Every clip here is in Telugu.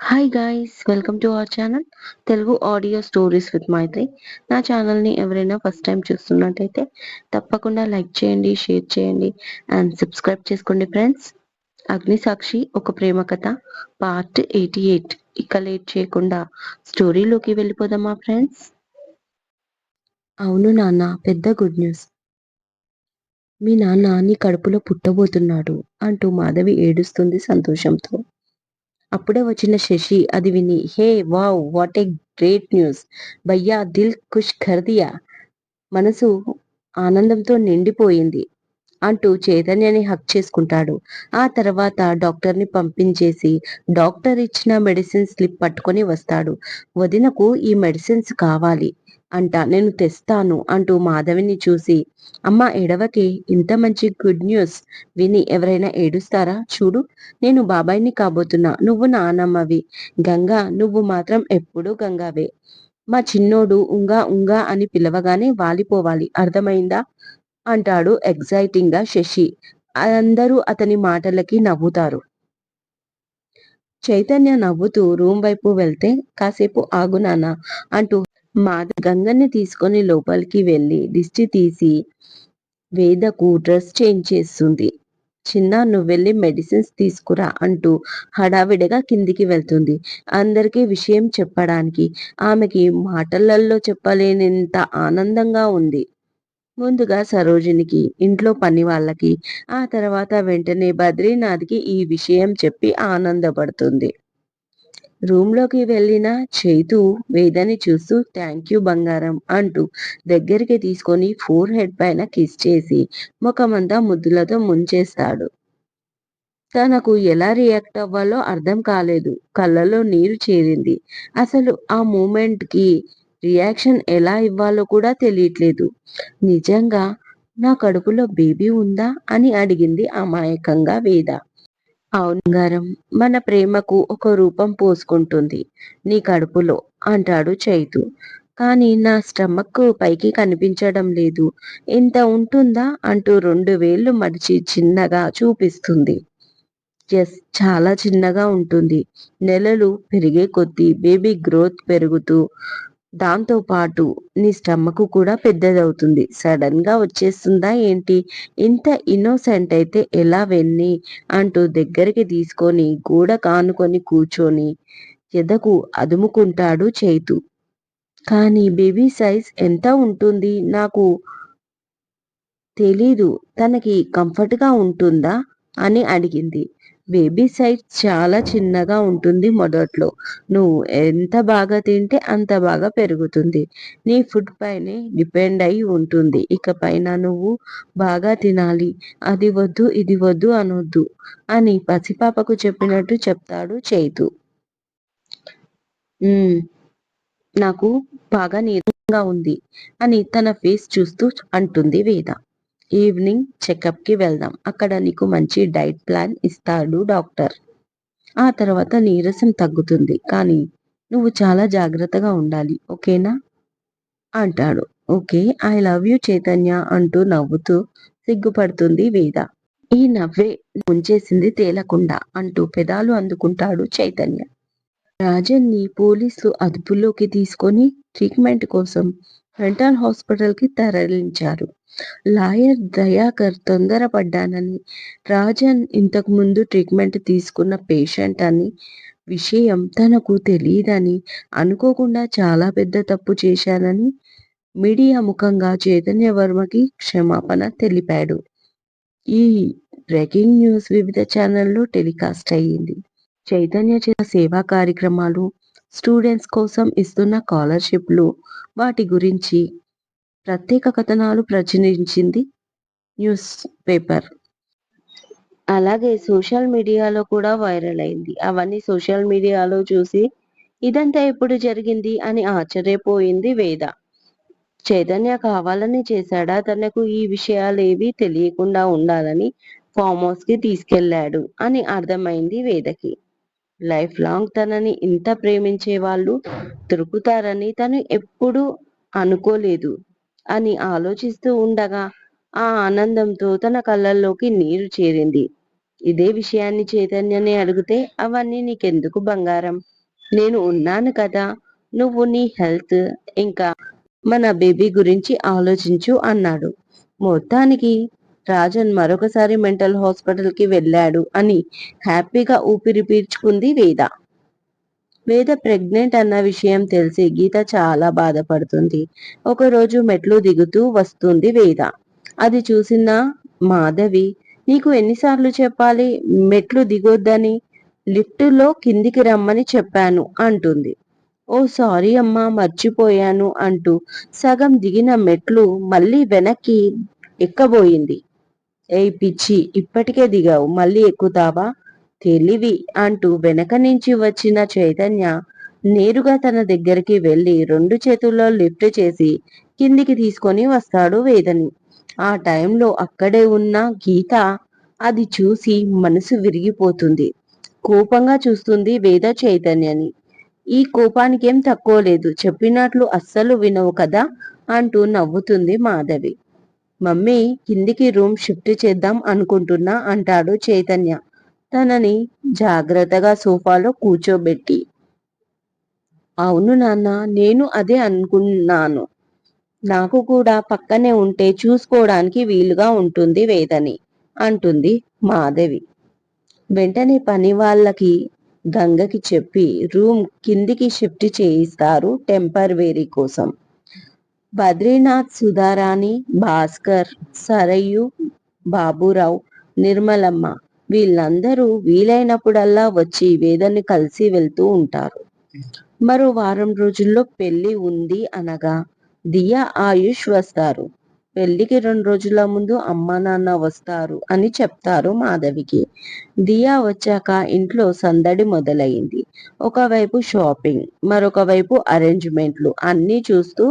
Hi guys welcome to our channel Telugu audio stories with Maithri నా ఛానల్ని ఎవరైనా ఫస్ట్ టైం చూస్తున్నట్టయితే తప్పకుండా లైక్ చేయండి షేర్ చేయండి అండ్ సబ్స్క్రైబ్ చేసుకోండి ఫ్రెండ్స్ అగ్నిసాక్షి ఒక ప్రేమ కథ పార్ట్ ఎయిటీ ఎయిట్ ఇక లేట్ చేయకుండా స్టోరీలోకి వెళ్ళిపోదామా ఫ్రెండ్స్ అవును నాన్న పెద్ద గుడ్ న్యూస్ మీ నాన్న నీ కడుపులో పుట్టబోతున్నాడు అంటూ మాధవి ఏడుస్తుంది సంతోషంతో. అప్పుడే వచ్చిన శశి అది విని hey wow what a great news! భయ్యా దిల్ ఖుష్ ఖర్దియా మనసు ఆనందంతో నిండిపోయింది అంటూ చైతన్యని హక్ చేసుకుంటాడు. ఆ తర్వాత డాక్టర్ని పంపించేసి డాక్టర్ ఇచ్చిన మెడిసిన్ స్లిప్ పట్టుకొని వస్తాడు. వదినకు ఈ మెడిసిన్స్ కావాలి. అంట నేను తెస్తాను అంటూ మాధవిని చూసి అమ్మ ఎడవకి ఇంత మంచి గుడ్ న్యూస్. విని ఎవరైనా ఏడుస్తారా? చూడు నేను బాబాయిని కాబోతున్నా. నువ్వు నానమ్మవి. గంగా నువ్వు మాత్రం ఎప్పుడూ గంగావే. మా చిన్నోడు ఉంగా ఉంగా అని పిలవగానే వాలిపోవాలి. అర్థమైందా? అంటాడు ఎగ్జైటింగ్గా శశి. అందరూ అతని మాటలకి నవ్వుతారు. చైతన్య నవ్వుతూ రూమ్ వైపు వెళ్తే కాసేపు ఆగు అంటూ మా గంగని తీసుకొని లోపలికి వెళ్ళి దిష్టి తీసి వేదకు డ్రెస్ చేంజ్ చేస్తుంది. చిన్న నువ్వు వెళ్ళి మెడిసిన్స్ తీసుకురా అంటూ హడావిడిగా కిందికి వెళ్తుంది. అందరికీ విషయం చెప్పడానికి ఆమెకి మాటలలో చెప్పలేనంత ఆనందంగా ఉంది. ముందుగా సరోజినికి ఇంట్లో పని వాళ్ళకి ఆ తర్వాత వెంటనే బద్రీనాథ్కి ఈ విషయం చెప్పి ఆనందపడుతుంది. రూమ్లోకి వెళ్ళిన చైతు వేదని చూస్తూ థ్యాంక్ యూ బంగారం అంటూ దగ్గరికి తీసుకొని ఫోర్ హెడ్ పైన కిస్ చేసి ముఖమంతా ముద్దులతో ముంచేస్తాడు. తనకు ఎలా రియాక్ట్ అవ్వాలో అర్థం కాలేదు. కళ్ళలో నీరు చేరింది. అసలు ఆ మూమెంట్కి రియాక్షన్ ఎలా ఇవ్వాలో కూడా తెలియట్లేదు. నిజంగా నా కడుపులో బేబీ ఉందా? అని అడిగింది అమాయకంగా వేద. అవునంగారం మన ప్రేమకు ఒక రూపం పోసుకుంటుంది. నీ కడుపులో అంటాడు చైతు. కానీ నా స్టమక్ పైకి కనిపించడం లేదు. ఇంత ఉంటుందా? అంటూ రెండు వేళ్ళు మడిచి చిన్నగా చూపిస్తుంది. ఎస్ చాలా చిన్నగా ఉంటుంది. నెలలు పెరిగే కొద్దీ బేబీ గ్రోత్ పెరుగుతూ దాంతో పాటు నీ స్టమక్ కూడా పెద్దదవుతుంది. సడన్గా వచ్చేస్తుందా ఏంటి? ఇంత ఇన్నోసెంట్ అయితే ఎలా వెన్ని? అంటూ దగ్గరికి తీసుకొని గూడ కానుకొని కూర్చొని ఎదకు అదుముకుంటాడు చైతు. కానీ బేబీ సైజ్ ఎంత ఉంటుంది? నాకు తెలీదు. తనకి కంఫర్ట్గా ఉంటుందా? అని అడిగింది. బేబీ సైజ్ చాలా చిన్నగా ఉంటుంది మొదట్లో. నువ్వు ఎంత బాగా తింటే అంత బాగా పెరుగుతుంది. నీ ఫుడ్ పైనే డిపెండ్ అయి ఉంటుంది. ఇక పైన నువ్వు బాగా తినాలి. అది వద్దు ఇది వద్దు అనొద్దు అని పసిపాపకు చెప్పినట్టు చెప్తాడు చైతు. నాకు బాగా నీరంగా ఉంది అని తన ఫేస్ చూస్తూ అంటుంది వేద. ఈవినింగ్ చెకప్కి వెళ్దాం. అక్కడ నీకు మంచి డైట్ ప్లాన్ ఇస్తాడు డాక్టర్. ఆ తర్వాత నీరసం తగ్గుతుంది. కానీ నువ్వు చాలా జాగ్రత్తగా ఉండాలి. ఓకేనా? అంటాడు. Okay I love you Chaitanya అంటూ నవ్వుతూ సిగ్గుపడుతుంది వేద. ఈ నవ్వే ముంచేసింది తేలకుండా అంటూ పెదాలు అందుకుంటాడు చైతన్య. రాజన్ని పోలీసులు అదుపులోకి తీసుకొని ట్రీట్మెంట్ కోసం మెంటల్ హాస్పిటల్కి తరలించారు. లాయర్ దయాకర్ తొందరపడ్డానని రాజన్ ఇంతకు ముందు ట్రీట్మెంట్ తీసుకున్న పేషెంట్ అని విషయం తనకు తెలియదని అనుకోకుండా చాలా పెద్ద తప్పు చేశానని మీడియా ముఖంగా చైతన్య వర్మకి క్షమాపణ తెలిపాడు. ఈ బ్రేకింగ్ న్యూస్ వివిధ ఛానల్లో టెలికాస్ట్ అయ్యింది. చైతన్య సేవా కార్యక్రమాలు స్టూడెంట్స్ కోసం ఇస్తున్న స్కాలర్షిప్లు వాటి గురించి ప్రత్యేక కథనాలు ప్రచురించింది న్యూస్ పేపర్. అలాగే సోషల్ మీడియాలో కూడా వైరల్ అయింది. అవన్నీ సోషల్ మీడియాలో చూసి ఇదంతా ఎప్పుడు జరిగింది అని ఆశ్చర్యపోయింది వేద. చైతన్య కావాలని చేశాడా? తనకు ఈ విషయాలు ఏవి తెలియకుండా ఉండాలని ఫామ్ హౌస్కి తీసుకెళ్ళాడు అని అర్థమైంది వేదకి. లైఫ్ లాంగ్ తనని ఇంత ప్రేమించే వాళ్ళు దొరుకుతారని తను ఎప్పుడూ అనుకోలేదు అని ఆలోచిస్తూ ఉండగా ఆ ఆనందంతో తన కళ్ళల్లోకి నీరు చేరింది. ఇదే విషయాన్ని చైతన్యని అడిగితే అవన్నీ నీకెందుకు బంగారం? నేను ఉన్నాను కదా నువ్వు నీ హెల్త్ ఇంకా మన బేబీ గురించి ఆలోచించు అన్నాడు. మొత్తానికి రాజన్ మరొకసారి మెంటల్ హాస్పిటల్కి వెళ్ళాడు అని హ్యాపీగా ఊపిరి పీల్చుకుంది వేద. వేద ప్రెగ్నెంట్ అన్న విషయం తెలిసి గీత చాలా బాధపడుతుంది. ఒకరోజు మెట్లు దిగుతూ వస్తుంది వేద. అది చూసిన మాధవి నీకు ఎన్నిసార్లు చెప్పాలి? మెట్లు దిగొద్దని లిఫ్టులో కిందికి రమ్మని చెప్పాను అంటుంది. ఓ సారీ అమ్మా మర్చిపోయాను అంటూ సగం దిగిన మెట్లు మళ్ళీ వెనక్కి ఎక్కబోయింది. ఏయ్ పిచ్చి ఇప్పటికే దిగావు మళ్ళీ ఎక్కుతావా? తెలివి అంటూ వెనక నుంచి వచ్చిన చైతన్య నేరుగా తన దగ్గరికి వెళ్ళి రెండు చేతుల్లో లిఫ్ట్ చేసి కిందికి తీసుకొని వస్తాడు వేదని. ఆ టైంలో అక్కడే ఉన్న గీత అది చూసి మనసు విరిగిపోతుంది. కోపంగా చూస్తుంది వేద చైతన్యని. ఈ కోపానికేం తక్కువ లేదు చెప్పినట్లు అస్సలు వినవు కదా అంటూ నవ్వుతుంది మాధవి. మమ్మీ కిందికి రూమ్ షిఫ్ట్ చేద్దాం అనుకుంటున్నా అంటాడు చైతన్య. తనని జాగ్రత్తగా సోఫాలో కూర్చోబెట్టి. అవును నాన్న నేను అదే అనుకున్నాను. నాకు కూడా పక్కనే ఉంటే చూసుకోవడానికి వీలుగా ఉంటుంది వేదని అంటుంది మాధవి. వెంటనే పని వాళ్ళకి గంగకి చెప్పి రూమ్ కిందికి షిఫ్ట్ చేయిస్తారు టెంపర్వేరీ కోసం. బద్రీనాథ్ సుధారాణి భాస్కర్ సరయు బాబురావు నిర్మలమ్మ వీళ్ళందరూ వీలైనప్పుడల్లా వచ్చి వేదని కలిసి వెళ్తూ ఉంటారు. మరో వారం రోజుల్లో పెళ్ళి ఉంది అనగా దియా ఆయుష్ వస్తారు. పెళ్ళికి రెండు రోజుల ముందు అమ్మ నాన్న వస్తారు అని చెప్తారు మాధవికి. దియా వచ్చాక ఇంట్లో సందడి మొదలైంది. ఒకవైపు షాపింగ్ మరొక వైపు అరేంజ్మెంట్లు అన్నీ చూస్తూ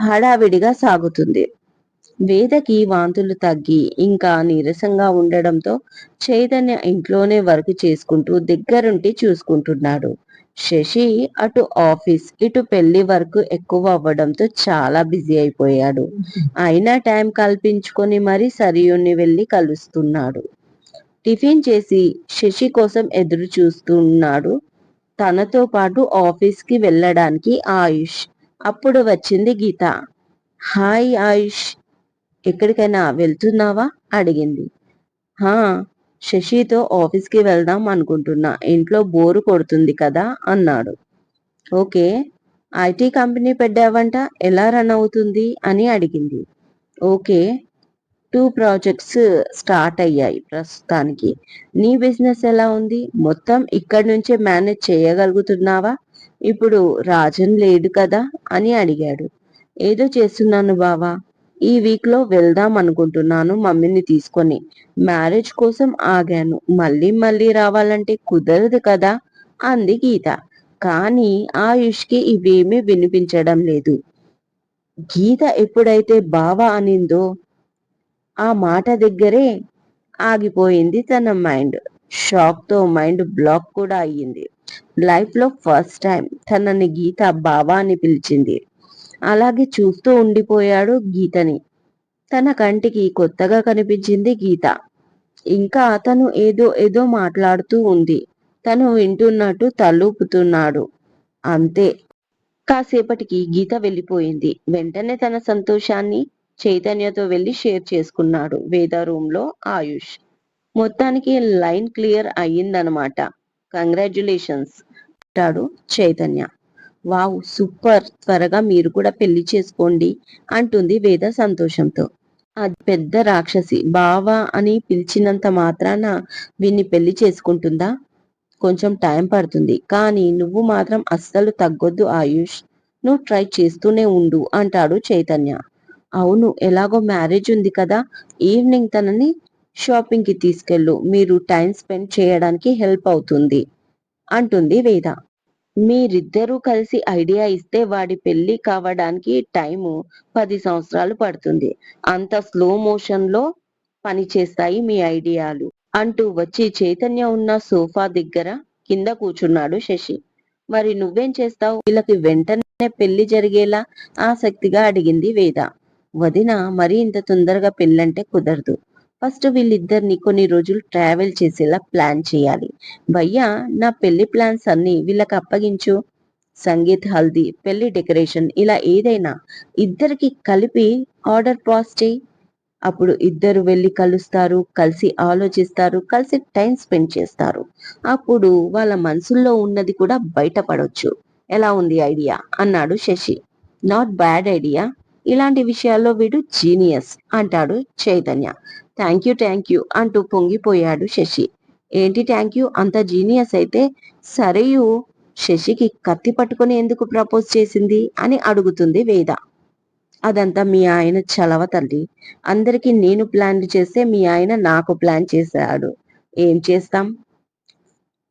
హడావిడిగా సాగుతుంది. వేదకి వాంతులు తగ్గి ఇంకా నీరసంగా ఉండడంతో చైతన్య ఇంట్లోనే వర్క్ చేసుకుంటూ దగ్గరుండి చూసుకుంటున్నాడు. శశి అటు ఆఫీస్ ఇటు పెళ్ళి వర్క్ ఎక్కువ అవ్వడంతో చాలా బిజీ అయిపోయాడు. అయినా టైం కల్పించుకొని మరీ సరియుని వెళ్ళి కలుస్తున్నాడు. టిఫిన్ చేసి శశి కోసం ఎదురు చూస్తున్నాడు తనతో పాటు ఆఫీస్కి వెళ్ళడానికి ఆయుష్ అప్పుడు వచ్చింది గీత. హాయ్ ఆయుష్ ఎక్కడికైనా వెళ్తున్నావా? అడిగింది. హా శశితో ఆఫీస్కి వెళ్దాం అనుకుంటున్నా. ఇంట్లో బోరు కొడుతుంది కదా? అన్నాడు. ఓకే ఐటీ కంపెనీ పెట్టావంట? ఎలా రన్ అవుతుంది? అని అడిగింది. ఓకే టూ ప్రాజెక్ట్స్ స్టార్ట్ అయ్యాయి ప్రస్తుతానికి. నీ బిజినెస్ ఎలా ఉంది? మొత్తం ఇక్కడి నుంచే మేనేజ్ చేయగలుగుతున్నావా? ఇప్పుడు రాజన్ లేడు కదా అని అడిగాడు. ఏదో చేస్తున్నాను బావా ఈ వీక్లో వెళ్దాం అనుకుంటున్నాను మమ్మీని తీసుకొని. మ్యారేజ్ కోసం ఆగాను. మళ్ళీ మళ్ళీ రావాలంటే కుదరదు కదా అంది గీత. కానీ ఆయుష్కి ఇవేమీ వినిపించడం లేదు. గీత ఎప్పుడైతే బావా అనిందో ఆ మాట దగ్గరే ఆగిపోయింది తన మైండ్. షాక్తో మైండ్ బ్లాక్ కూడా అయ్యింది. లైఫ్లో ఫస్ట్ టైం తనని గీత బావా అని పిలిచింది. అలాగే చూస్తూ ఉండిపోయాడు గీతని. తన కంటికి కొత్తగా కనిపించింది గీత. ఇంకా అతను ఏదో ఏదో మాట్లాడుతూ ఉంది. తను వింటున్నట్టు తలూపుతున్నాడు. అంతే. కాసేపటికి గీత వెళ్ళిపోయింది. వెంటనే తన సంతోషాన్ని చైతన్యతో వెళ్ళి షేర్ చేసుకున్నాడు. వేద రూమ్లో ఆయుష్. మొత్తానికి లైన్ క్లియర్ అయ్యిందనమాట. కంగ్రాచులేషన్స్ అంటాడు చైతన్య. Wow super. త్వరగా మీరు కూడా పెళ్ళి చేసుకోండి అంటుంది వేద సంతోషంతో. అది పెద్ద రాక్షసి. బావా అని పిలిచినంత మాత్రాన వీన్ని పెళ్ళి చేసుకుంటుందా? కొంచెం టైం పడుతుంది. కానీ నువ్వు మాత్రం అస్సలు తగ్గొద్దు ఆయుష్. నువ్వు ట్రై చేస్తూనే ఉండు అంటాడు చైతన్య. అవును ఎలాగో మ్యారేజ్ ఉంది కదా. ఈవినింగ్ తనని షాపింగ్కి తీసుకెళ్ళు. మీరు టైం స్పెండ్ చేయడానికి హెల్ప్ అవుతుంది. అంటుంది వేద. మీరిద్దరూ కలిసి ఐడియా ఇస్తే వాడి పెళ్ళి కావడానికి టైము పది సంవత్సరాలు పడుతుంది. అంత స్లో మోషన్లో పని చేస్తాయి మీ ఐడియాలు. అంటూ వచ్చి చైతన్య ఉన్న సోఫా దగ్గర కింద కూర్చున్నాడు శశి. మరి నువ్వేం చేస్తావు? వీళ్ళకి వెంటనే పెళ్ళి జరిగేలా ఆసక్తిగా అడిగింది వేద. వదిన మరీ ఇంత తొందరగా పెళ్ళంటే కుదరదు. ఫస్ట్ వీళ్ళిద్దరిని కొన్ని రోజులు ట్రావెల్ చేసేలా ప్లాన్ చేయాలి. భయ్యా నా పెళ్ళి ప్లాన్స్ అన్ని వీళ్ళకి అప్పగించు. సంగీత్ హల్దీ పెళ్ళి డెకరేషన్ ఇలా ఏదైనా ఇద్దరికి కలిపి ఆర్డర్ పాస్ చేయి. అప్పుడు ఇద్దరు వెళ్ళి కలుస్తారు కలిసి ఆలోచిస్తారు కలిసి టైం స్పెండ్ చేస్తారు. అప్పుడు వాళ్ళ మనసుల్లో ఉన్నది కూడా బయటపడవచ్చు ఎలా ఉంది ఐడియా? అన్నాడు శశి. Not bad idea. ఇలాంటి విషయాల్లో వీడు జీనియస్ అంటాడు Chaitanya. Thank you thank you అంటూ పొంగిపోయాడు శశి. ఏంటి థ్యాంక్ యూ? అంత జీనియస్ అయితే సరేయు శశికి కత్తి పట్టుకుని ఎందుకు ప్రపోజ్ చేసింది అని అడుగుతుంది వేద. అదంతా మీ ఆయన చలవ తల్లి. అందరికీ నేను ప్లాన్ చేస్తే మీ ఆయన నాకు ప్లాన్ చేశాడు. ఏం చేస్తాం?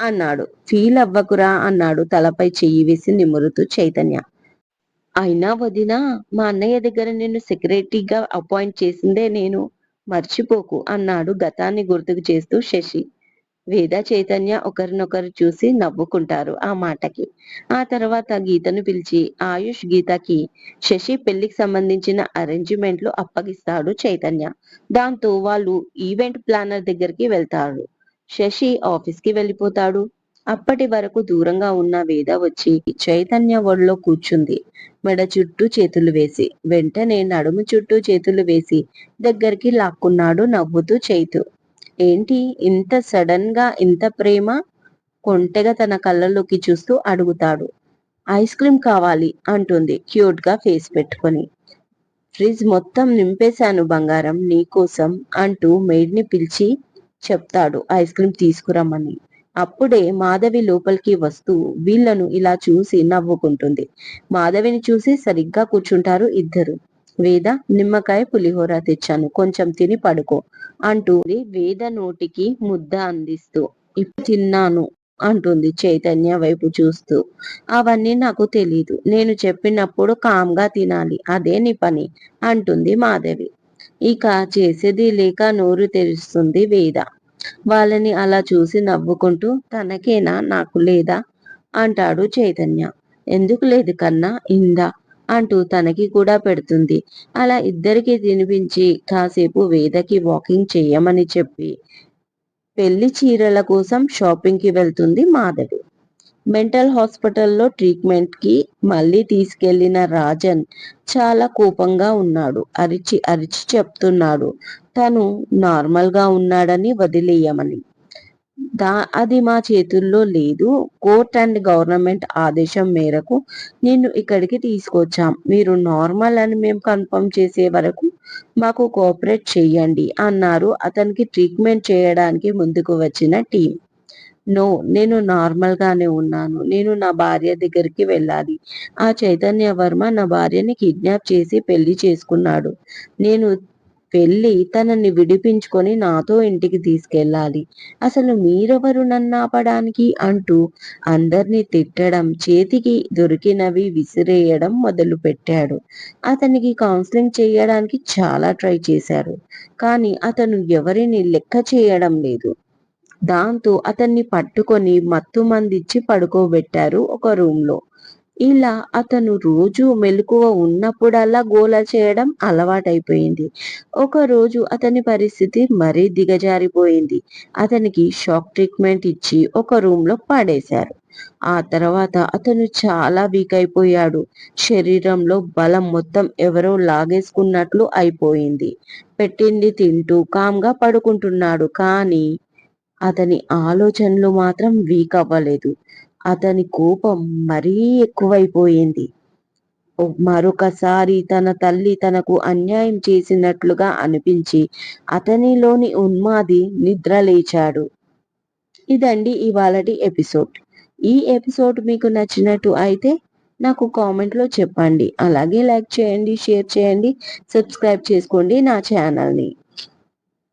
అన్నాడు. ఫీల్ అవ్వకురా అన్నాడు తలపై చెయ్యి వేసి నిమురుతూ చైతన్య. అయినా వదినా మా అన్నయ్య దగ్గర నిన్ను సెక్రటరీగా అపాయింట్ చేసిందే నేను. మర్చిపోకు అన్నాడు గతాన్ని గుర్తుకు చేస్తూ శశి. వేద చైతన్య ఒకరినొకరు చూసి నవ్వుకుంటారు ఆ మాటకి. ఆ తర్వాత గీతను పిలిచి ఆయుష్ గీతకి శశి పెళ్ళికి సంబంధించిన అరేంజ్మెంట్లు అప్పగిస్తాడు చైతన్య. దాంతో వాళ్ళు ఈవెంట్ ప్లానర్ దగ్గరికి వెళ్తారు. శశి ఆఫీస్కి వెళ్ళిపోతాడు. అప్పటి వరకు దూరంగా ఉన్న వేద వచ్చి చైతన్య వడిలో కూర్చుంది. మెడ చుట్టూ చేతులు వేసి వెంటనే నడుము చుట్టూ చేతులు వేసి దగ్గరికి లాక్కున్నాడు నవ్వుతూ చైతు. ఏంటి ఇంత సడన్గా ఇంత ప్రేమ? కొంటెగా తన కళ్ళలోకి చూస్తూ అడుగుతాడు. ఐస్ క్రీమ్ కావాలి అంటుంది క్యూట్గా ఫేస్ పెట్టుకొని. ఫ్రిడ్జ్ మొత్తం నింపేశాను బంగారం నీకోసం అంటూ మేడ్ని పిలిచి చెప్తాడు. ఐస్ క్రీమ్ తీసుకురమ్మని. అప్పుడే మాధవి లోపలికి వస్తూ వీళ్ళను ఇలా చూసి నవ్వుకుంటుంది. మాధవిని చూసి సరిగ్గా కూర్చుంటారు ఇద్దరు. వేద నిమ్మకాయ పులిహోర తెచ్చాను. కొంచెం తిని పడుకో అంటూ వేద నోటికి ముద్ద అందిస్తూ ఇప్పుడు తిన్నాను అంటుంది చైతన్య వైపు చూస్తూ. అవన్నీ నాకు తెలీదు. నేను చెప్పినప్పుడు కామ్గా తినాలి. అదే నీ పని అంటుంది మాధవి. ఇక చేసేది లేక నోరు తెరుస్తుంది వేద. వాళ్ళని అలా చూసి నవ్వుకుంటూ తనకేనా? నాకు లేదా? అంటాడు చైతన్య. ఎందుకు లేదు కన్నా ఇందా? అంటూ తనకి కూడా పెడుతుంది. అలా ఇద్దరికి తినిపించి కాసేపు వేదకి వాకింగ్ చేయమని చెప్పి పెళ్ళి చీరల కోసం షాపింగ్కి వెళ్తుంది మాధవి. మెంటల్ హాస్పిటల్లో ట్రీట్మెంట్కి మళ్ళీ తీసుకెళ్ళిన రాజన్ చాలా కోపంగా ఉన్నాడు. అరిచి అరిచి చెప్తున్నాడు. తను నార్మల్గా ఉన్నాడని వదిలేయమని. దా అది మా చేతుల్లో లేదు. కోర్ట్ అండ్ గవర్నమెంట్ ఆదేశం మేరకు నిన్ను ఇక్కడికి తీసుకొచ్చాం. మీరు నార్మల్ అని మేము కన్ఫర్మ్ చేసే వరకు మాకు కోఆపరేట్ చేయండి అన్నారు. అతనికి ట్రీట్మెంట్ చేయడానికి ముందుకు వచ్చిన టీం నో నేను నార్మల్ గానే ఉన్నాను. నేను నా భార్య దగ్గరికి వెళ్ళాలి. ఆ చైతన్య వర్మ నా భార్యని కిడ్నాప్ చేసి పెళ్ళి చేసుకున్నాడు. నేను వెళ్ళి తనని విడిపించుకొని నాతో ఇంటికి తీసుకెళ్ళాలి. అసలు మీరెవరు నన్ను ఆపడానికి? అంటూ అందరినీ తిట్టడం చేతికి దొరికినవి విసిరేయడం మొదలు పెట్టాడు అతనికి కౌన్సిలింగ్ చేయడానికి చాలా ట్రై చేశారు. కానీ అతను ఎవరిని లెక్క చేయడం లేదు. దాంతో అతన్ని పట్టుకొని మత్తు మందిచ్చి పడుకోబెట్టారు ఒక రూమ్లో ఇలా అతను రోజు మెలకువ ఉన్నప్పుడల్లా గోల చేయడం అలవాటైపోయింది. ఒక రోజు అతని పరిస్థితి మరీ దిగజారిపోయింది. అతనికి షాక్ ట్రీట్మెంట్ ఇచ్చి ఒక రూమ్లో పడేశారు. ఆ తర్వాత అతను చాలా వీక్ అయిపోయాడు. శరీరంలో బలం మొత్తం ఎవరో లాగేసుకున్నట్లు అయిపోయింది. పెట్టింది తింటూ కామ్గా పడుకుంటున్నాడు కానీ అతని ఆలోచనలు మాత్రం వీక్ అవ్వలేదు. అతని కోపం మరీ ఎక్కువైపోయింది. మరొకసారి తన తల్లి తనకు అన్యాయం చేసినట్లుగా అనిపించి అతనిలోని ఉన్మాది నిద్ర లేచాడు. ఇదండి ఇవాళటి ఎపిసోడ్. ఈ ఎపిసోడ్ మీకు నచ్చినట్టు అయితే నాకు కామెంట్లో చెప్పండి. అలాగే లైక్ చేయండి షేర్ చేయండి సబ్స్క్రైబ్ చేసుకోండి నా ఛానల్ని.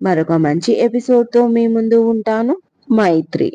మరొక మంచి ఎపిసోడ్తో మీ ముందు ఉంటాను. మైత్రి.